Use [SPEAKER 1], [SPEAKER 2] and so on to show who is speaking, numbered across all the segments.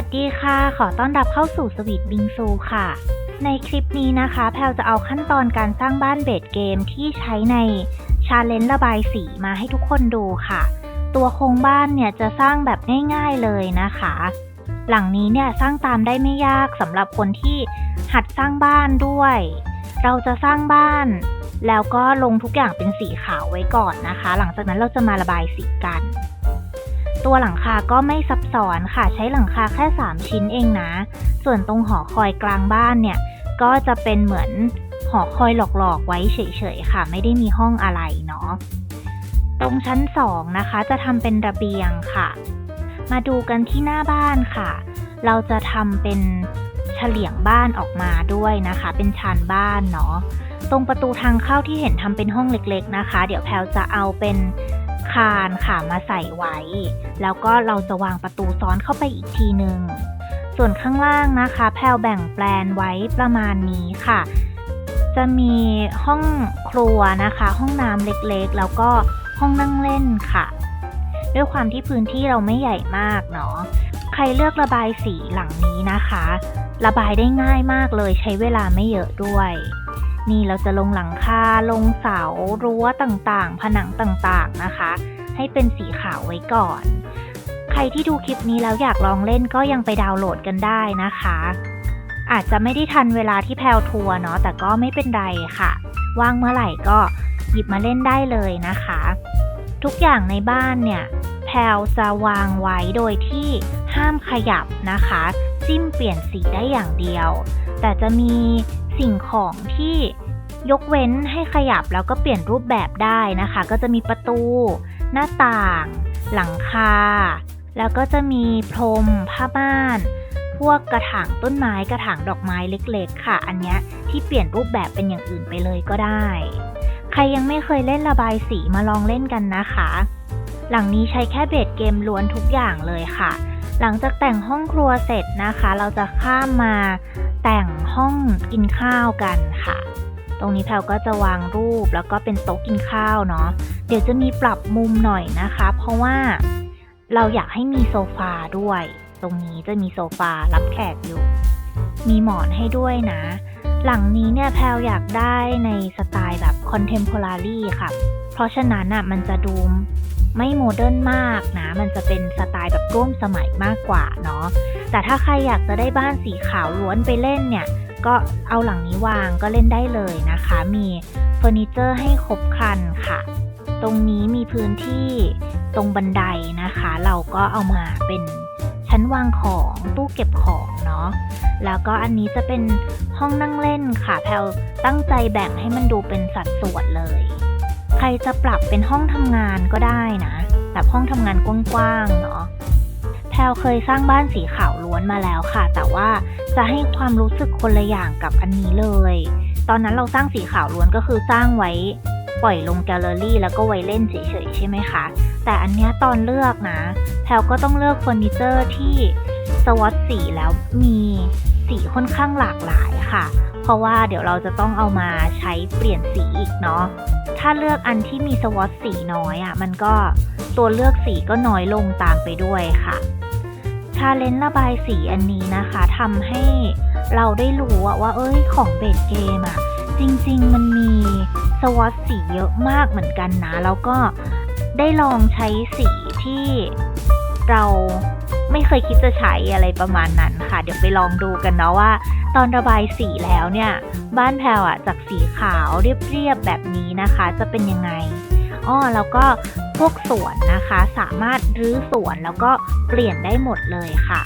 [SPEAKER 1] วัสดีค่ะ ขอต้อนรับเข้าสู่สวีทบิงซูค่ะ ในคลิปนี้นะคะ แพลวจะเอาขั้นตอนการสร้างบ้านเบดเกมที่ใช้ในชาเลนจ์ระบายสีมาให้ทุกคนดูค่ะ ตัวโครงบ้านเนี่ยจะสร้างแบบง่ายๆเลยนะคะ หลังนี้เนี่ยสร้างตามได้ไม่ยากสำหรับคนที่หัดสร้างบ้านด้วย เราจะสร้างบ้าน แล้วก็ลงทุกอย่างเป็นสีขาวไว้ก่อนนะคะ หลังจากนั้นเราจะมาระบายสีกัน ตัวหลังคาก็ไม่ซับซ้อนค่ะ ใช้หลังคาแค่ 3 ชิ้นเองนะ ส่วนตรงหอคอยกลางบ้านเนี่ย ก็จะเป็นเหมือนหอคอยหลอกๆ ไว้เฉยๆค่ะ ไม่ได้มีห้องอะไรเนาะตรงชั้น 2 นะคะ จะทำเป็นระเบียงค่ะ มาดูกันที่หน้าบ้านค่ะ เราจะทำเป็นเฉลียงบ้านออกมาด้วยนะคะ เป็นชานบ้านเนาะตรงประตูทางเข้าที่เห็นทำเป็นห้องเล็กๆนะคะ เดี๋ยวแพลวจะเอาเป็น คานค่ะมาใส่ไว้ แล้วก็เราจะวางประตูซ้อนเข้าไปอีกทีหนึ่งส่วนข้างล่างนะคะแพลวแบ่งแปลนไว้ประมาณนี้ค่ะ จะมีห้องครัวนะคะ ห้องน้ำเล็กๆ แล้วก็ห้องนั่งเล่นค่ะ ด้วยความที่พื้นที่เราไม่ใหญ่มากเนาะใครเลือกระบายสีหลังนี้นะคะ ระบายได้ง่ายมากเลยใช้เวลาไม่เยอะด้วย นี่เราจะลงหลังคาลงเสารั้วต่างๆ ผนังต่างๆนะคะ ให้เป็นสีขาวไว้ก่อน ใครที่ดูคลิปนี้แล้วอยากลองเล่นก็ยังไปดาวน์โหลดกันได้นะคะ อาจจะไม่ได้ทันเวลาที่แพลวทัวร์เนาะแต่ก็ไม่เป็นไรค่ะ ว่างเมื่อไหร่ก็หยิบมาเล่นได้เลยนะคะ ทุกอย่างในบ้านเนี่ยแพลวจะวางไว้โดยที่ห้ามขยับนะคะ จิ้มเปลี่ยนสีได้อย่างเดียว แต่จะมีสิ่งของที่ยกเว้นให้ขยับแล้วก็เปลี่ยนรูปแบบได้นะคะ ก็จะมีประตู หน้าต่าง หลังคา แล้วก็จะมีพรมผ้าม่าน พวกกระถางต้นไม้กระถางดอกไม้เล็กๆ ค่ะ อันเนี้ยที่เปลี่ยนรูปแบบเป็นอย่างอื่นไปเลยก็ได้ ใครยังไม่เคยเล่นระบายสีมาลองเล่นกันนะคะ หลังนี้ใช้แค่เบสเกมล้วนทุกอย่างเลยค่ะ หลังจากแต่งห้องครัวเสร็จนะคะ เราจะข้ามมาแต่งห้องกินข้าวกันค่ะ ตรงนี้แพลก็จะวางรูปแล้วก็เป็นโต๊ะกินข้าวเนาะเดี๋ยวจะมีปรับมุมหน่อยนะคะ เพราะว่าเราอยากให้มีโซฟาด้วย ตรงนี้จะมีโซฟารับแขกอยู่ มีหมอนให้ด้วยนะ หลังนี้เนี่ยแพลอยากได้ในสไตล์แบบ contemporary ค่ะ เพราะฉะนั้นอะมันจะดู ไม่โมเดิร์นมากนะ มันจะเป็นสไตล์แบบร่วมสมัยมากกว่าเนาะแต่ถ้าใครอยากจะได้บ้านสีขาวล้วนไปเล่นเนี่ย ก็เอาหลังนี้วางก็เล่นได้เลยนะคะ มีเฟอร์นิเจอร์ให้ครบครันค่ะ ตรงนี้มีพื้นที่ตรงบันไดนะคะ เราก็เอามาเป็นชั้นวางของตู้เก็บของเนาะแล้วก็อันนี้จะเป็นห้องนั่งเล่นค่ะแพลตั้งใจแบ่งให้มันดูเป็นสัดส่วนเลย ใครจะปรับเป็นห้องทำงานก็ได้นะแบบห้องทำงานกว้างๆเนาะแพลเคยสร้างบ้านสีขาวล้วนมาแล้วค่ะ แต่ว่าจะให้ความรู้สึกคนละอย่างกับอันนี้เลย ตอนนั้นเราสร้างสีขาวล้วนก็คือสร้างไว้ปล่อยลงแกลเลอรี่แล้วก็ไว้เล่นเฉยๆใช่ไหมคะ แต่อันเนี้ยตอนเลือกนะ แพลก็ต้องเลือกเฟอร์นิเจอร์ที่สวอตสีแล้วมีสีค่อนข้างหลากหลายค่ะ เพราะว่าเดี๋ยวเราจะต้องเอามาใช้เปลี่ยนสีอีกเนาะ ถ้าเลือกอันที่มีสวอตสีน้อยอะ่ะ มันก็ตัวเลือกสีก็น้อยลงตามไปด้วยค่ะชาเลนจ์ระบายสีอันนี้นะคะทำให้เราได้รู้ว่าเอ้ยของเบสเกมอะจริง ๆ มันมีสวอตสีเยอะมากเหมือนกันนะ แล้วก็ได้ลองใช้สีที่เรา ไม่เคยคิดจะใช้อะไรประมาณนั้นค่ะ เดี๋ยวไปลองดูกันเนาะว่า ตอนระบายสีแล้วเนี่ย บ้านแพลวอะจากสีขาวเรียบๆแบบนี้นะคะ จะเป็นยังไงอ้อแล้วก็พวกสวนนะคะ สามารถรื้อสวนแล้วก็เปลี่ยนได้หมดเลยค่ะ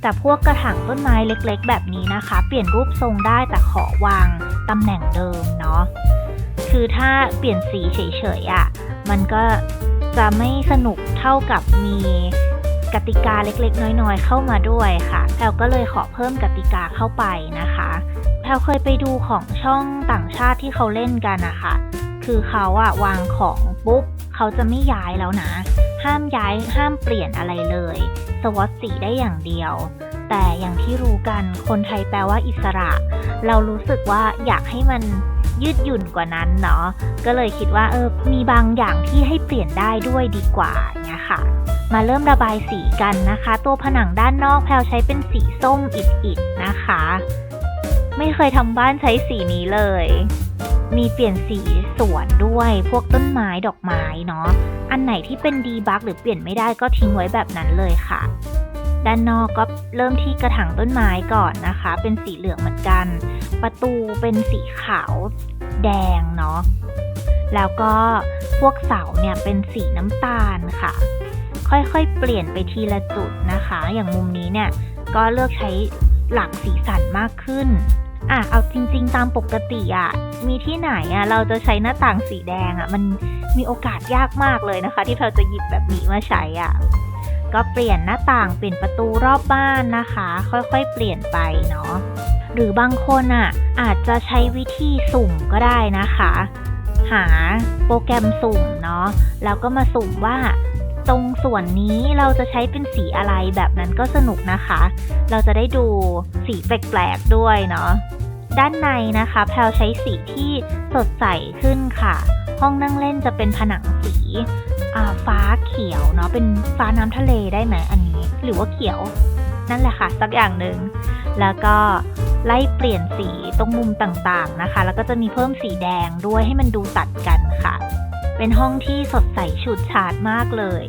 [SPEAKER 1] แต่พวกกระถางต้นไม้เล็กๆ แบบนี้นะคะ เปลี่ยนรูปทรงได้แต่ขอวางตำแหน่งเดิมเนาะคือถ้าเปลี่ยนสีเฉยๆอะ่ะมันก็จะไม่สนุกเท่ากับมี กติกาเล็กๆ น้อยๆ เข้ามาด้วยค่ะแพลก็เลยขอเพิ่มกติกาเข้าไปนะคะแพลเคยไปดูของช่องต่างชาติที่เขาเล่นกันนะคะคือเขาอะวางของปุ๊บเขาจะไม่ย้ายแล้วนะ ห้ามย้ายห้ามเปลี่ยนอะไรเลย สวอตสีได้อย่างเดียว แต่อย่างที่รู้กันคนไทยแปลว่าอิสระ เรารู้สึกว่าอยากให้มันยืดหยุ่นกว่านั้นเนาะก็เลยคิดว่าเออมีบางอย่างที่ให้เปลี่ยนได้ด้วยดีกว่าเนี่ยค่ะ มาเริ่มระบายสีกันนะคะ ตัวผนังด้านนอกแพลวใช้เป็นสีส้มอิดๆนะคะ ไม่เคยทำบ้านใช้สีนี้เลย มีเปลี่ยนสีสวนด้วยพวกต้นไม้ดอกไม้เนาะอันไหนที่เป็นดีบักหรือเปลี่ยนไม่ได้ก็ทิ้งไว้แบบนั้นเลยค่ะ ด้านนอกก็เริ่มที่กระถางต้นไม้ก่อนนะคะ เป็นสีเหลืองเหมือนกัน ประตูเป็นสีขาวแดงเนาะแล้วก็พวกเสาเนี่ยเป็นสีน้ำตาลค่ะ ค่อยๆ เปลี่ยนไปทีละจุดนะคะ อย่างมุมนี้เนี่ยก็เลือกใช้หลักสีสันมากขึ้นอะเอาจริง ๆ ตามปกติอะ่ะมีที่ไหนอะ่ะเราจะใช้หน้าต่างสีแดงอะ่ะมันมีโอกาสยากมากเลยนะคะ ที่เราจะหยิบแบบนี้มาใช้อะ่ะก็เปลี่ยนหน้าต่างเปลี่ยนประตูรอบบ้านนะคะ ค่อยๆ เปลี่ยนไปเนาะหรือบางคนอะอาจจะใช้วิธีสุ่มก็ได้นะคะ หาโปรแกรมสุ่มเนาะแล้วก็มาสุ่มว่า ตรงส่วนนี้เราจะใช้เป็นสีอะไรแบบนั้นก็สนุกนะคะ เราจะได้ดูสีแปลกๆด้วยเนาะด้านในนะคะแพลวใช้สีที่สดใสขึ้นค่ะ ห้องนั่งเล่นจะเป็นผนังสีฟ้าเขียวเนาะเป็นฟ้าน้ำทะเลได้ไหมอันนี้ หรือว่าเขียว นั่นแหละค่ะ สักอย่างหนึ่งแล้วก็ไล่เปลี่ยนสีตรงมุมต่างๆนะคะ แล้วก็จะมีเพิ่มสีแดงด้วยให้มันดูตัดกันค่ะ เป็นห้องที่สดใสฉูดฉาดมากเลย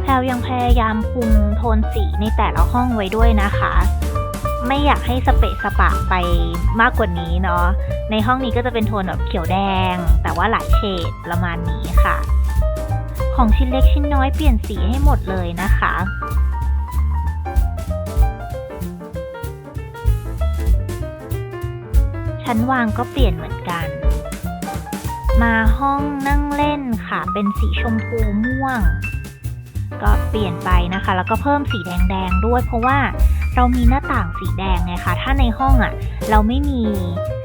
[SPEAKER 1] แพลวยังพยายามคุมโทนสีในแต่ละห้องไว้ด้วยนะคะ ไม่อยากให้สเปะสปะไปมากกว่านี้เนาะ ในห้องนี้ก็จะเป็นโทนแบบเขียวแดง แต่ว่าหลายเฉดประมาณนี้ค่ะ ของชิ้นเล็กชิ้นน้อยเปลี่ยนสีให้หมดเลยนะคะชั้นวางก็เปลี่ยนเหมือนกัน มาห้องนั่งเล่นค่ะ เป็นสีชมพูม่วง ก็เปลี่ยนไปนะคะ แล้วก็เพิ่มสีแดงๆด้วย เพราะว่าเรามีหน้าต่างสีแดงไงคะ ถ้าในห้องอะ่ะ เราไม่มี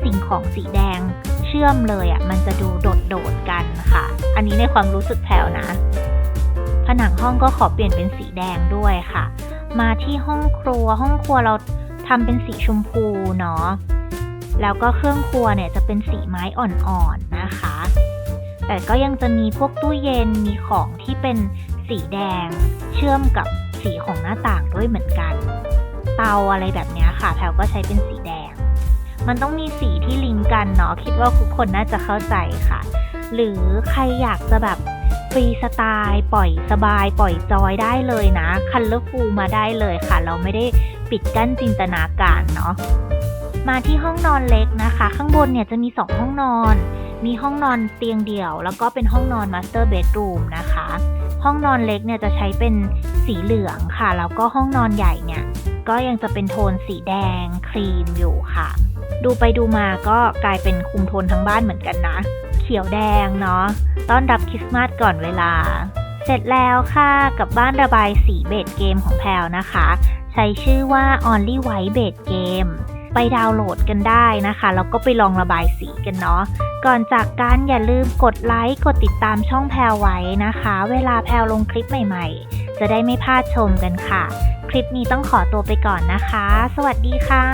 [SPEAKER 1] สิ่งของสีแดงเชื่อมเลยอะ่ะ มันจะดูโดดๆกันค่ะ อันนี้ในความรู้สึกแพลวนะ ผนังห้องก็ขอเปลี่ยนเป็นสีแดงด้วยค่ะ มาที่ห้องครัว ห้องครัวเราทำเป็นสีชมพูเนาะ แล้วก็เครื่องครัวเนี่ยจะเป็นสีไม้อ่อน แต่ก็ยังจะมีพวกตู้เย็นมีของที่เป็นสีแดง เชื่อมกับสีของหน้าต่างด้วยเหมือนกัน เตาอะไรแบบนี้ค่ะแพลก็ใช้เป็นสีแดง มันต้องมีสีที่ลิงก์กันเนาะคิดว่าทุกคนน่าจะเข้าใจค่ะ หรือใครอยากจะแบบฟรีสไตล์ปล่อยสบาย ปล่อยจอยได้เลยนะคันเลอร์ฟูมาได้เลยค่ะ เราไม่ได้ปิดกั้นจินตนาการเนาะมาที่ห้องนอนเล็กนะคะ ข้างบนเนี่ยจะมี 2 ห้องนอน มีห้องนอนเตียงเดี่ยว แล้วก็เป็นห้องนอนมาสเตอร์เบดรูมนะคะ ห้องนอนเล็กเนี่ยจะใช้เป็นสีเหลืองค่ะ แล้วก็ห้องนอนใหญ่เนี่ย ก็ยังจะเป็นโทนสีแดงครีมอยู่ค่ะ ดูไปดูมาก็กลายเป็นคุมโทนทั้งบ้านเหมือนกันนะ เขียวแดงเนาะ ต้อนรับคริสต์มาสก่อนเวลา เสร็จแล้วค่ะกับบ้านระบายสีเบดเกมของแพลวนะคะ ใช้ชื่อว่า Only White Bed Game ไปดาวน์โหลดกันได้นะคะแล้วก็ไปลองระบายสีกันเนาะก่อนจากกันอย่าลืมกดไลค์กดติดตามช่องแพลไว้นะคะ เวลาแพลลงคลิปใหม่ ๆ จะได้ไม่พลาดชมกันค่ะ คลิปนี้ต้องขอตัวไปก่อนนะคะ สวัสดีค่ะ